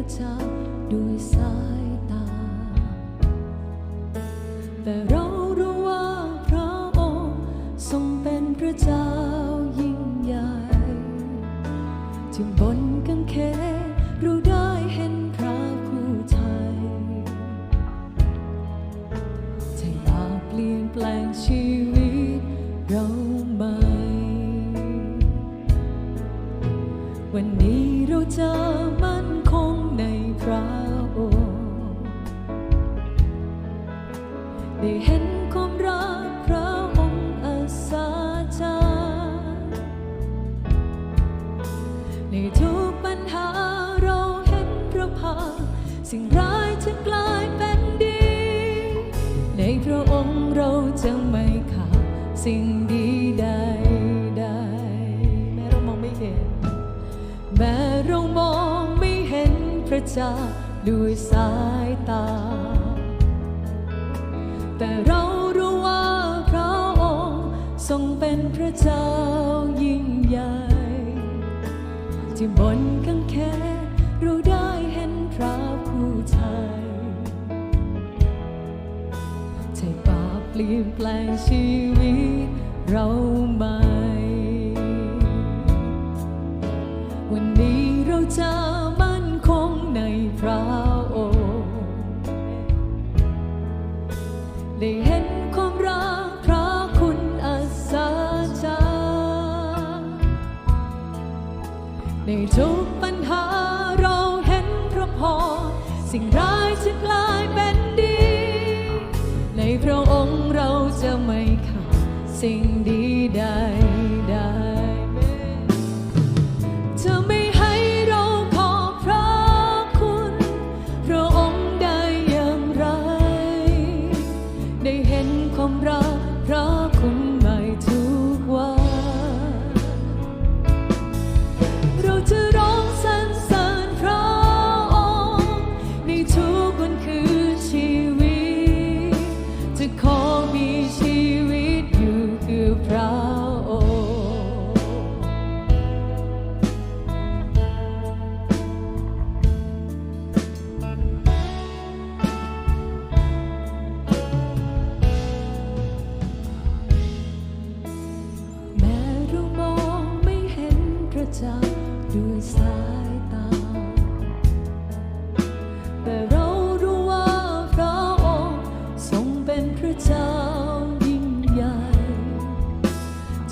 ระจักด้วยสายตา แต่เรารู้ว่าพระองค์ทรงเป็นพระเจ้ายิ่งใหญ่จึงบนกังเขนเราได้เห็นพระผู้ไทยจะาเปลี่ยนแปลงชีว สิ่งดีใดใดแม้เรามองไม่เห็น แม้เรามองไม่เห็นพระเจ้าด้วยสายตา แต่เรารู้ว่าพระองค์ทรงเป็นพระเจ้ายิ่งใหญ่ที่บนกังแคเรา ลี่ยนแปลงชีวิตเราใหม่วันนี้เราจะมั่นคงในพระองค์ได้เห็นความรักพระคุณอัาจาในทุกปัญหาเราเห็นพระพรสิ่งรา sing the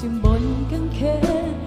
ที่บนกังเขน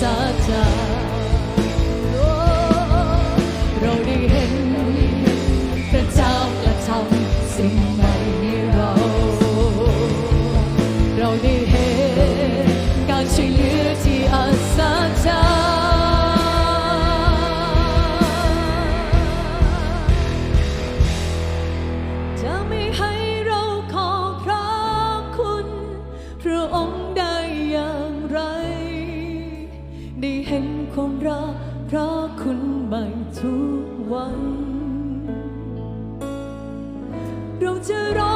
saklar ได้เห็นความรักเพราะคุณใหม่ทุกวัน เราจะรอ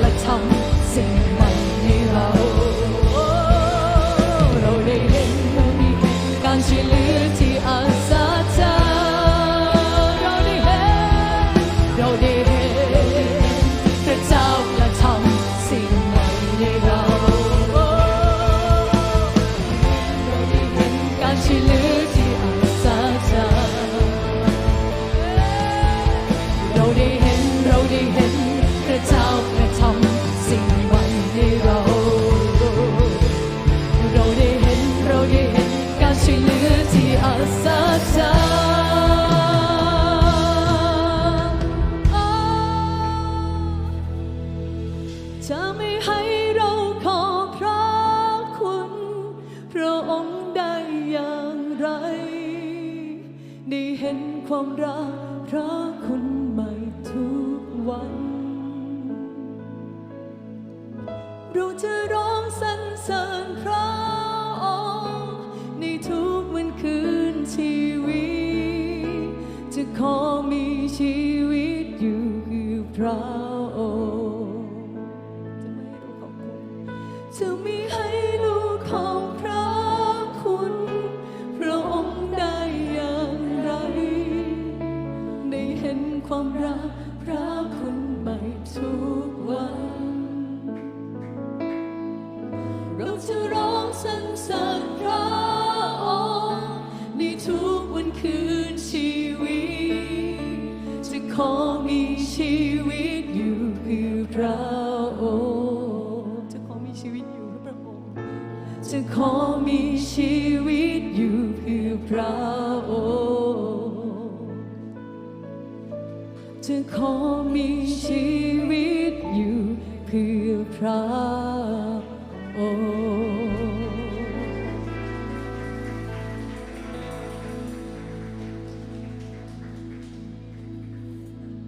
และทำสิ่เราได้เห็นการช่วยเหลือที่อาสาใจเราได้เห็นเราได้เห็นพระเจ้าและทำสิ่งใหม่ให้เรา รักพระคุณใหม่ทุกวัน เราจะร้องสรรเสริญพระองค์ในทุกวันคืนชีวิต จะขอมีชีวิตอยู่คือพระองค์จะไม่รู้ขอบคุณจะมี สรรสริพระองค์ในทุกวันคืนชีวิต จะขอมีชีวิตอยู่เพื่อพระองค์จะขอมีชีวิตอยู่เพื่อพระองค์จะขอมีชีวิตอยู่เพื่อพระ